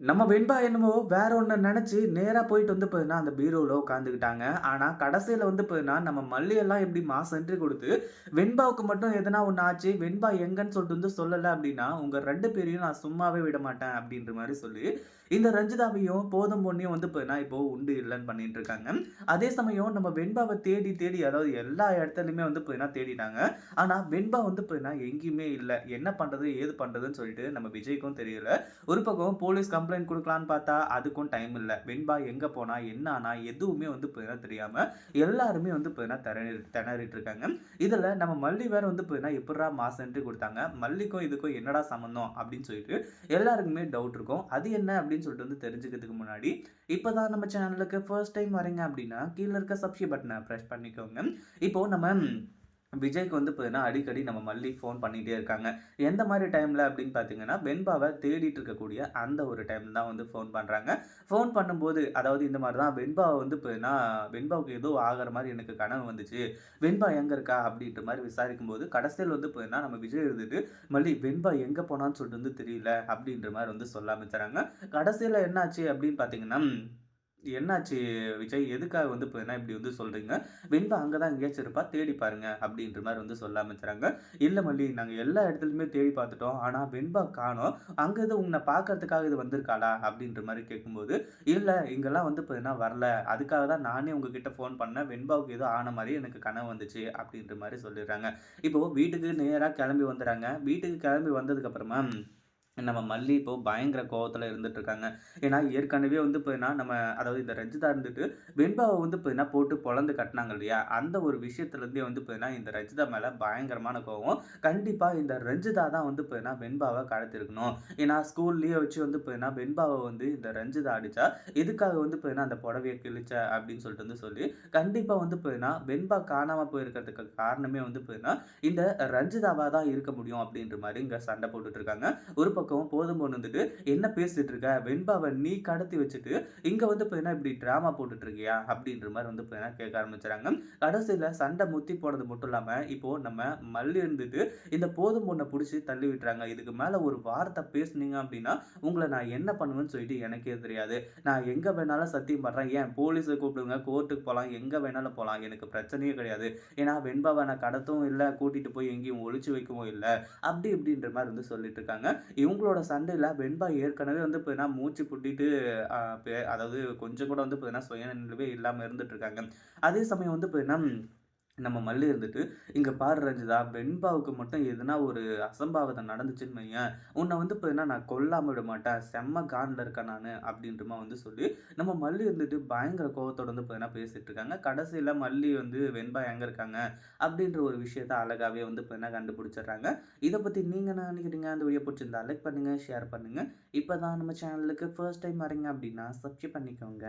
நம்ம வெண்பா என்னமோ வேற ஒன்று நினச்சி நேராக போயிட்டு வந்து பார்த்தீங்கன்னா, அந்த பீரோவில் உட்காந்துக்கிட்டாங்க. ஆனால் கடைசியில் வந்து பார்த்தீங்கன்னா, நம்ம மல்லியெல்லாம் எப்படி மா சென்று கொடுத்து வெண்பாவுக்கு மட்டும் எதனா ஒன்று ஆச்சு, வெண்பா எங்கன்னு சொல்லிட்டு வந்து சொல்லலை அப்படின்னா உங்கள் ரெண்டு பேரையும் நான் சும்மாவே விட மாட்டேன் அப்படின்ற மாதிரி சொல்லி, இந்த ரஞ்சிதாவையும், போதும் பொண்ணையும் வந்து பார்த்தீங்கன்னா, இப்போது உண்டு இல்லைன்னு பண்ணிட்டு இருக்காங்க. அதே சமயம் நம்ம வெண்பாவை தேடி தேடி அதாவது எல்லா இடத்துலையுமே வந்து பார்த்தீங்கன்னா தேடிட்டாங்க. ஆனால் வெண்பா வந்து பார்த்தீங்கன்னா எங்கேயுமே இல்லை என்ன பண்ணுறது ஏது பண்ணுறதுன்னு சொல்லிட்டு நம்ம விஜய்க்கும் தெரியல. ஒரு பக்கம் போலீஸ் கம்ப்ளைண்ட் கொடுக்கலான்னு பார்த்தா, அதுக்கும் டைம் இல்லை வெண்பா எங்கே போனா? என்ன ஆனா? எதுவுமே வந்து பார்த்தீங்கன்னா தெரியாமல் எல்லாருமே வந்து பார்த்தீங்கன்னா திணறி திணறிட்டு இருக்காங்க. இதில் நம்ம மல்லி வேற வந்து பார்த்தீங்கன்னா, எப்படா மாஸ் என்ட்ரி குடுத்தாங்க? மல்லிக்கும் இதுக்கும் என்னடா சம்மந்தம்? அப்படின்னு சொல்லிட்டு எல்லாருக்குமே டவுட் இருக்கும். அது என்ன அப்படின்னு சொல்லிட்டு வந்து தெரிஞ்சுக்கிறதுக்கு முன்னாடி, இப்போ தான் நம்ம சேனலுக்கு ஃபர்ஸ்ட் டைம் வரீங்க அப்படின்னா கீழே இருக்க சப்ஸ்கிரைப் பட்டனை ப்ரெஸ் பண்ணிக்கோங்க. இப்போது நம்ம விஜய்க்கு வந்து பார்த்தீங்கன்னா, அடிக்கடி நம்ம மல்லி ஃபோன் பண்ணிகிட்டே இருக்காங்க. எந்த மாதிரி டைமில் அப்படின்னு பார்த்தீங்கன்னா, வெண்பாவை தேடிட்டு இருக்கக்கூடிய அந்த ஒரு டைம் தான் வந்து ஃபோன் பண்ணுறாங்க ஃபோன் பண்ணும்போது அதாவது இந்த மாதிரி தான் வெண்பாவை வந்து பார்த்தீங்கன்னா, வெண்பாவுக்கு ஏதோ ஆகிற மாதிரி எனக்கு கனவு வந்துச்சு. வெண்பா எங்கே இருக்கா? அப்படின்ற மாதிரி விசாரிக்கும் போது கடைசியில் வந்து பார்த்தீங்கன்னா, நம்ம விஜய் இருந்துட்டு, மல்லி வெண்பா எங்கே போனான்னு சொல்லிட்டு வந்து தெரியல அப்படின்ற மாதிரி வந்து சொல்ல ஆரம்பிச்சுறாங்க. கடைசியில் என்னாச்சு அப்படின்னு பார்த்தீங்கன்னா, என்னாச்சு விஜய்? எதுக்காக வந்து பார்த்தீங்கன்னா, இப்படி வந்து சொல்கிறீங்க வெண்பா அங்கே தான் எங்கேயாச்சும் இருப்பா. தேடி பாருங்க அப்படின்ற மாதிரி வந்து சொல்ல ஆரம்பிச்சுறாங்க. இல்லை மல்லி நாங்கள் எல்லா இடத்துலையுமே தேடி பார்த்துட்டோம். ஆனால் வெண்பா காணோம். அங்கே இது உன்னை பார்க்கறதுக்காக இது வந்திருக்காளா? அப்படின்ற மாதிரி கேட்கும்போது, இல்லை இங்கெல்லாம் வந்து பார்த்தீங்கன்னா வரல. அதுக்காக தான் நானே உங்ககிட்ட ஃபோன் பண்ணேன். வெண்பாவுக்கு ஏதோ ஆன மாதிரி எனக்கு கனவு வந்துச்சு அப்படின்ற மாதிரி சொல்லிடுறாங்க. இப்போது வீட்டுக்கு நேராக கிளம்பி வந்துடுறாங்க வீட்டுக்கு கிளம்பி வந்ததுக்கப்புறமா நம்ம மல்லி இப்போ பயங்கர கோவத்தில் இருந்துட்டு இருக்காங்க. ஏன்னா ஏற்கனவே வந்து போயின்னா நம்ம அதாவது இந்த ரஞ்சிதா இருந்துட்டு, வெண்பாவை வந்து போயின்னா போட்டு பொழந்து கட்டினாங்க இல்லையா? அந்த ஒரு விஷயத்துலேருந்தே வந்து போயின்னா இந்த ரஞ்சிதா மேலே பயங்கரமான கோவம். கண்டிப்பாக இந்த ரஞ்சிதா தான் வந்து போயின்னா வெண்பாவை கடத்திருக்கணும் ஏன்னா ஸ்கூல்லேயே வச்சு வந்து போயின்னா வெண்பாவை வந்து இந்த ரஞ்சிதா அடித்தா எதுக்காக வந்து போயின்னா அந்த புடவைய கிழிச்ச அப்படின்னு சொல்லிட்டு வந்து சொல்லி, கண்டிப்பாக வந்து போயின்னா வெண்பா காணாமல் போயிருக்கிறதுக்கு காரணமே வந்து போயின்னா இந்த ரஞ்சிதாவாக தான் இருக்க முடியும் அப்படின்ற மாதிரி இங்கே சண்டை போட்டுட்டு இருக்காங்க. ஒரு பக்கம் போதும் பொண்ணு வந்துட்டு, என்ன பேசிட்டு இருக்க? வெண்பாவை நீ கடத்தி வச்சுட்டு, இங்க வந்து போயினா இப்படி டிராமா போட்டுட்டு இருக்கியா? அப்படின்ற மாதிரி வந்து போயினா கேட்க ஆரம்பிச்சுறாங்க. கடைசியில சண்டை முத்தி போனது மட்டும் இல்லாம, இப்போ நம்ம மல்லி இருந்துட்டு, இந்த போதும் பொண்ணை பிடிச்சி தள்ளி விட்டுறாங்க. இதுக்கு மேல ஒரு வார்த்தை பேசுனீங்க அப்படின்னா உங்களை நான் என்ன பண்ணுவேன்னு சொல்லிட்டு எனக்கே தெரியாது. நான் எங்க வேணாலும் சத்தியம் பண்ணுறேன் ஏன் போலீஸை கூப்பிடுங்க, கோர்ட்டுக்கு போகலாம் எங்க வேணாலும் போகலாம் எனக்கு பிரச்சனையே கிடையாது. ஏன்னா வெண்பாவை நான் கடத்தவும் இல்லை கூட்டிட்டு போய் எங்கேயும் ஒழிச்சு வைக்கவும் இல்லை அப்படி இப்படின்ற மாதிரி வந்து சொல்லிட்டு இருக்காங்க. இவங்க இவங்களோட சண்டையில் வெண்பா ஏற்கனவே வந்து பார்த்தீங்கன்னா, மூச்சு புட்டிட்டு அதாவது கொஞ்சம் கூட வந்து பார்த்தீங்கன்னா, சுயநிலைவே இல்லாமல் இருந்துட்டு இருக்காங்க. அதே சமயம் வந்து பார்த்தீங்கன்னா, நம்ம மல்லி இருந்துட்டு, இங்கே பாரு ரஞ்சிதா, வெண்பாவுக்கு மட்டும் எதுனா ஒரு அசம்பாவிதம் நடந்துச்சுன்னு வையன் உன்னை வந்து இப்போ என்ன நான் கொல்லாமல் விட மாட்டேன். செம்ம காண்டில் இருக்கேன் நான் அப்படின்றமா வந்து சொல்லி, நம்ம மல்லி இருந்துட்டு பயங்கர கோவத்தோட வந்து இப்போ என்ன பேசிகிட்டு இருக்காங்க. கடைசியில் மல்லி வந்து வெண்பா எங்கே இருக்காங்க? அப்படின்ற ஒரு விஷயத்த அழகாகவே வந்து இப்போ என்ன கண்டுபிடிச்சிடுறாங்க இதை பற்றி நீங்கள் என்ன நினைக்கிறீங்க அந்த வீடியோ பிடிச்சிருந்தா லைக் பண்ணுங்கள் ஷேர் பண்ணுங்கள் இப்போ தான் நம்ம சேனலுக்கு ஃபர்ஸ்ட் டைம் வரீங்க அப்படின்னா சப்ஸ்கிரைப் பண்ணிக்கோங்க.